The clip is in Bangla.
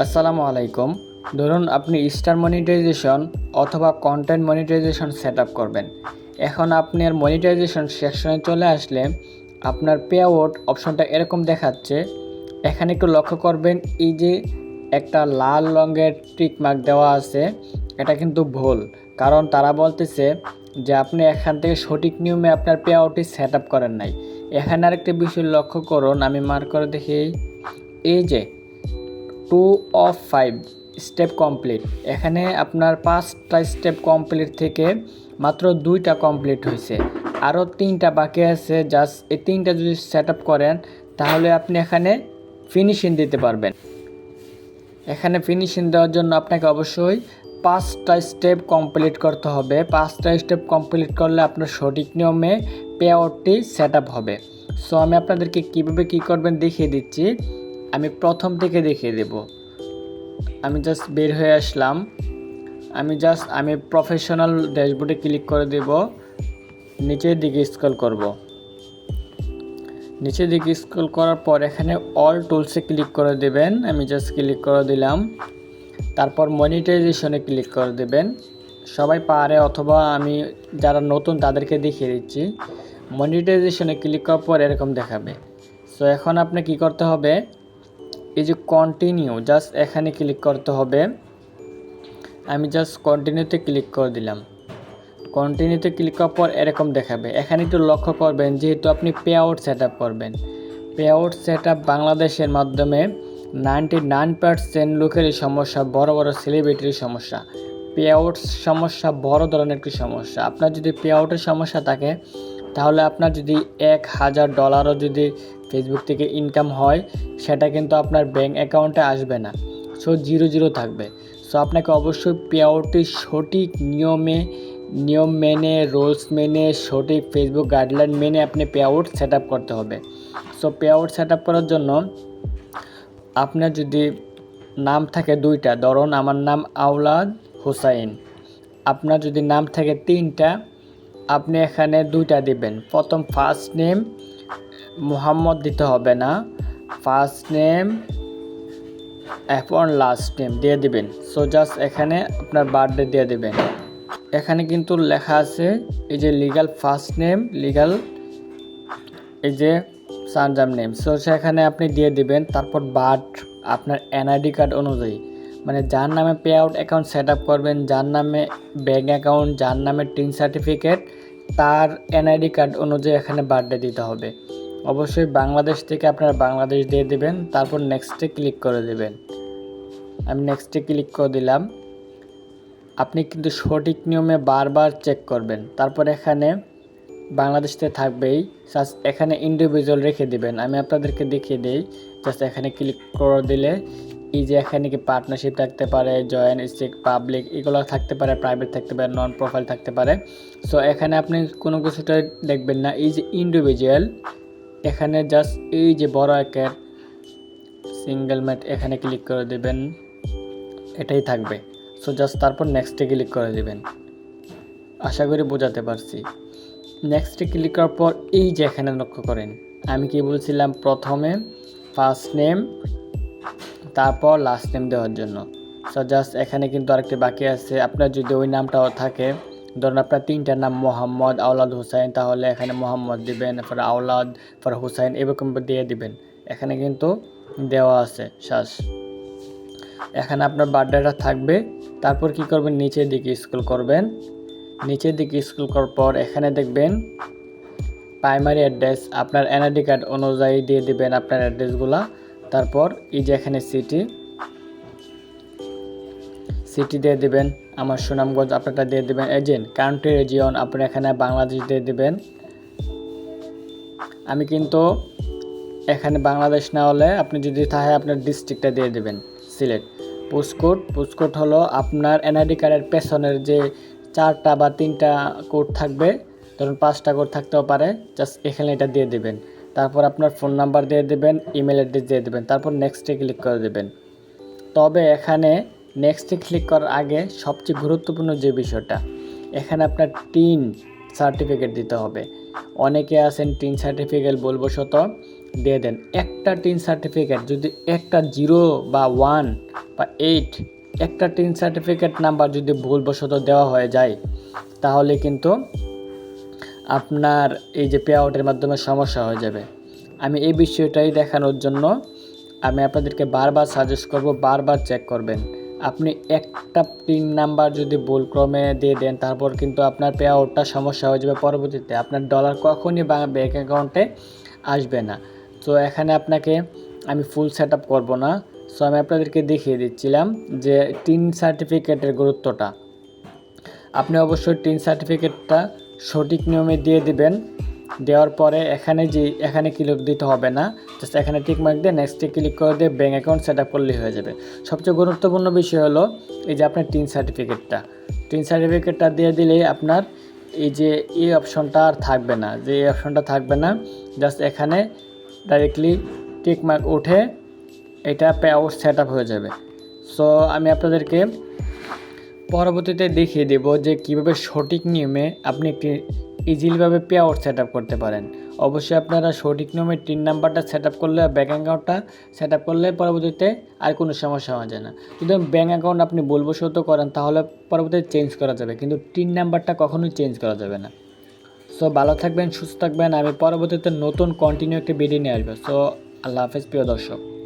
আসসালামু আলাইকুম। ধরুন আপনি স্টার মনিটাইজেশন অথবা কন্টেন্ট মনিটাইজেশন সেট করবেন। এখন আপনার মনিটাইজেশন সেকশনে চলে আসলে আপনার পে আউট অপশনটা এরকম দেখাচ্ছে। এখানে একটু লক্ষ্য করবেন, এই যে একটা লাল রঙের টিক মার্ক দেওয়া আছে, এটা কিন্তু ভুল। কারণ তারা বলতেছে যে আপনি এখান থেকে সঠিক নিয়মে আপনার পে আউটটি সেট করেন নাই। এখানে আরেকটা বিষয় লক্ষ্য করুন, আমি মার্ক করে দেখি। এই যে two of five step complete এখানে আপনার পাঁচটা স্টেপ কমপ্লিট থেকে মাত্র দুইটা কমপ্লিট হয়েছে। আরও তিনটা বাকি আছে জাস্ট এই তিনটা যদি সেট করেন, তাহলে আপনি এখানে ফিনিশিং দিতে পারবেন। এখানে ফিনিশিং দেওয়ার জন্য আপনাকে অবশ্যই পাঁচটা স্টেপ কমপ্লিট করতে হবে। পাঁচটা স্টেপ কমপ্লিট করলে আপনার সঠিক নিয়মে পে আউটটি সেট হবে। সো আমি আপনাদেরকে কীভাবে কী করবেন দেখিয়ে দিচ্ছি। আমি প্রথম থেকে দেখিয়ে দেব। আমি জাস্ট বের হয়ে আসলাম। আমি জাস্ট আমি প্রফেশনাল ড্যাশবোর্ডে ক্লিক করে দেব। নিচের দিকে স্ক্রল করব। নিচের দিকে স্ক্রল করার পর এখানে অল টুলসে ক্লিক করে দেবেন। আমি জাস্ট ক্লিক করে দিলাম। তারপর মনিটাইজেশনে ক্লিক করে দেবেন। সবাই পারে অথবা আমি যারা নতুন তাদেরকে দেখিয়ে দিচ্ছি। মনিটাইজেশনে ক্লিক করার পর এরকম দেখাবে। সো এখন আপনি কি করতে হবে? এই যে কন্টিনিউ জাস্ট এখানে ক্লিক করতে হবে। আমি জাস্ট কন্টিনিউতে ক্লিক করে দিলাম। কন্টিনিউতে ক্লিক করার পর এরকম দেখাবে। এখানে একটু লক্ষ্য করবেন, যেহেতু আপনি পে আউট সেট করবেন। পে আউট সেট বাংলাদেশের মাধ্যমে নাইনটি নাইন পার্সেন্ট লোকেরই সমস্যা, বড় বড় সেলিব্রিটির সমস্যা। পে আউট সমস্যা বড় ধরনের একটি সমস্যা। আপনার যদি পে আউটের সমস্যা থাকে, তাহলে আপনার যদি এক হাজার ডলারও যদি ফেসবুক থেকে ইনকাম হয়, সেটা কিন্তু আপনার ব্যাঙ্ক অ্যাকাউন্টে আসবে না। সো জিরো জিরো থাকবে। সো আপনাকে অবশ্যই পে আউটটি সঠিক নিয়মে, নিয়ম মেনে রুলস মেনে, সঠিক ফেসবুক গাইডলাইন মেনে আপনি পে আউট সেট আপ করতে হবে। So payout set up করার জন্য আপনার যদি নাম থাকে দুইটা, ধরুন আমার নাম আওলাদ হুসাইন। আপনার যদি নাম থাকে তিনটা, আপনি এখানে দুইটা দিবেন। প্রথম ফার্স্ট নেম মোহাম্মদ দিতে হবে না। ফার্স্ট নেম এখন লাস্ট নেম দিয়ে দিবেন। সো জাস্ট এখানে আপনার বার্থডে দিয়ে দিবেন। এখানে কিন্তু লেখা আছে, এই যে লিগাল ফার্স্ট নেম লিগাল এই যে সানজাম নেম সো সেখানে আপনি দিয়ে দিবেন, তারপর বার্থ আপনার এনআইডি কার্ড অনুযায়ী। মানে যার নামে payout account set up করবেন, যার নামে ব্যাঙ্ক অ্যাকাউন্ট যার নামে টিন সার্টিফিকেট তার এনআইডি কার্ড অনুযায়ী এখানে বার্থডে দিতে হবে। অবশ্যই বাংলাদেশ থেকে আপনারা বাংলাদেশ দিয়ে দেবেন, তারপর নেক্সটে ক্লিক করে দেবেন। আমি নেক্সটে ক্লিক করে দিলাম। আপনি কিন্তু সঠিক নিয়মে বারবার চেক করবেন। তারপর এখানে বাংলাদেশতে থাকবেই। জাস্ট এখানে ইন্ডিভিজুয়াল রেখে দিবেন। আমি আপনাদেরকে দেখিয়ে দিই। জাস্ট এখানে ক্লিক করে দিলে এই যে এখানে কি পার্টনারশিপ থাকতে পারে জয়েন্ট স্টেক পাবলিক এগুলো থাকতে পারে প্রাইভেট থাকতে পারে নন প্রোফাইল থাকতে পারে। সো এখানে আপনি কোনো কিছুটা দেখবেন না। এই যে ইন্ডিভিজুয়াল এখানে জাস্ট এই যে বড় একের সিঙ্গেল ম্যাট এখানে ক্লিক করে দেবেন, এটাই থাকবে। সো জাস্ট তারপর নেক্সটে ক্লিক করে দেবেন। আশা করি বোঝাতে পারছি। নেক্সটে ক্লিক করার পর এই যে এখানে লক্ষ্য করেন, আমি কি বলছিলাম প্রথমে ফার্স্ট নেম তারপর লাস্ট নেম দেওয়ার জন্য। সো জাস্ট এখানে কিন্তু আরেকটি বাকি আছে। আপনার যদি ওই নামটাও থাকে ধরুন আপনার তিনটার নাম মোহাম্মদ, আওলাদ হুসাইন, তাহলে এখানে মোহাম্মদ দিবেন, এরপর আওলাদ পর হুসাইন, এরকম দিয়ে দিবেন। এখানে কিন্তু দেওয়া আছে শ্বাস এখানে আপনার বার্থডেটা থাকবে। তারপর কি করবেন? নিচের দিকে স্কুল করবেন। নিচের দিকে স্কুল করার পর এখানে দেখবেন প্রাইমারি অ্যাড্রেস আপনার এনআইডি কার্ড অনুযায়ী দিয়ে দিবেন আপনার অ্যাড্রেসগুলা তারপর এই যে এখানে সিটি সিটি দিয়ে দেবেন, আমার সুনামগঞ্জ আপনারটা দিয়ে দেবেন। এজেন্ট কান্ট্রি রিজিয়ন আপনি এখানে বাংলাদেশ দিয়ে দেবেন। আমি কিন্তু এখানে বাংলাদেশ না হলে আপনি যদি থাকে আপনার ডিস্ট্রিক্টটা দিয়ে দিবেন সিলেট পোস্টকোড পোস্টকোড হলো আপনার এনআইডি কার্ডের পেছনের যে চারটা বা তিনটা কোড থাকবে, ধরুন পাঁচটা কোড থাকতেও পারে জাস্ট এখানে এটা দিয়ে দেবেন। তারপর আপনার ফোন নাম্বার দিয়ে দেবেন ইমেল অ্যাড্রেস দিয়ে দেবেন, তারপর নেক্সটে ক্লিক করে দেবেন। তবে এখানে নেক্সটে ক্লিক করার আগে সবচেয়ে গুরুত্বপূর্ণ যে বিষয়টা, এখানে আপনার টিন সার্টিফিকেট দিতে হবে। অনেকে আছেন টিন সার্টিফিকেট বলব শত, দিয়ে দেন একটা টিন সার্টিফিকেট যদি একটা জিরো বা ওয়ান বা এইট একটা টিন সার্টিফিকেট নাম্বার যদি ভুলবশত দেওয়া হয়ে যায়, তাহলে কিন্তু আপনার এই যে পে আউটের মাধ্যমে সমস্যা হয়ে যাবে। আমি এই বিষয়টাই দেখানোর জন্য আমি আপনাদেরকে বারবার সাজেস্ট করব, বারবার চেক করবেন। আপনি একটা পিন নাম্বার যদি ভুলক্রমে দিয়ে দেন, তারপর কিন্তু আপনার পে আউটটা সমস্যা হয়ে যাবে পরবর্তীতে। আপনার ডলার কখনই ব্যাঙ্ক অ্যাকাউন্টে আসবে না। তো এখানে আপনাকে আমি ফুল সেট আপ করব না। সো আমি আপনাদেরকে দেখিয়ে দিচ্ছিলাম যে টিন সার্টিফিকেটের গুরুত্বটা। আপনি অবশ্যই টিন সার্টিফিকেটটা সঠিক নিয়মে দিয়ে দিবেন। দেওয়ার পরে এখানে যে, এখানে ক্লিক দিতে হবে না। জাস্ট এখানে টিক মার্ক দিয়ে নেক্সটে ক্লিক করে দিয়ে ব্যাঙ্ক অ্যাকাউন্ট সেট আপ হয়ে যাবে। সবচেয়ে গুরুত্বপূর্ণ বিষয় হলো এই যে আপনার টিন সার্টিফিকেটটা টিন সার্টিফিকেটটা দিয়ে দিলেই আপনার এই যে, এই অপশনটা আর থাকবে না। যে, এই অপশনটা থাকবে না জাস্ট এখানে ডাইরেক্টলি টিক মার্ক উঠে এটা পে আউট সেট আপ হয়ে যাবে। সো আমি আপনাদেরকে পরবর্তীতে দেখিয়ে দেব যে কীভাবে সঠিক নিয়মে আপনি একটি ইজিলিভাবে পে আউট সেট করতে পারেন। অবশ্যই আপনারা সঠিক নিয়মে টিন নাম্বারটা সেট আপ করলে ব্যাঙ্ক অ্যাকাউন্টটা সেট আপ করলে পরবর্তীতে আর কোনো সমস্যা হওয়া যায় না। যদি ব্যাঙ্ক অ্যাকাউন্ট আপনি বলবশত করেন, তাহলে পরবর্তীতে চেঞ্জ করা যাবে। কিন্তু টিন নাম্বারটা কখনোই চেঞ্জ করা যাবে না। সো, ভালো থাকবেন, সুস্থ থাকবেন। আমি পরবর্তীতে নতুন কন্টিনিউ একটি ভিডিও নিয়ে আসব। সো, আল্লাহ হাফেজ, প্রিয় দর্শক।